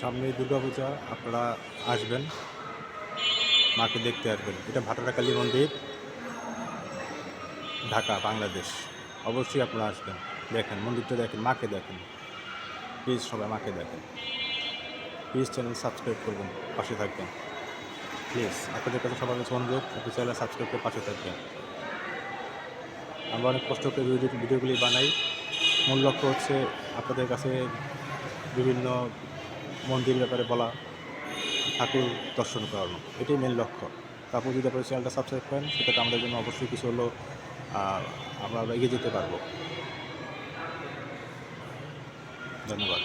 সামনে দুর্গাপূজা, আপনারা আসবেন। মাকে দেখতে আসবেন। এটা ভাটারা কালী মন্দির, ঢাকা, বাংলাদেশ। অবশ্যই আপনারা আসবেন। দেখেন, মন্দিরটা দেখেন, মাকে দেখেন। প্লিজ সবাই মাকে দেখেন। প্লিজ চ্যানেল সাবস্ক্রাইব করবেন, পাশে থাকবেন। প্লিজ আপনাদের কাছে সবার কাছে অনুরোধ, আপনি চ্যানেল সাবস্ক্রাইব করে পাশে থাকবেন। আমরা অনেক কষ্ট করে ভিডিও ভিডিওগুলি বানাই। মূল লক্ষ্য হচ্ছে আপনাদের কাছে বিভিন্ন মন্দির ব্যাপারে বলা ঠাকুর দর্শন করানো, এটাই মেন লক্ষ্য। তারপর যদি আপনার চ্যানেলটা সাবস্ক্রাইব করেন, সেটাতে আমাদের জন্য অবশ্যই কিছু হলো আমরা এগিয়ে যেতে পারব। ধন্যবাদ।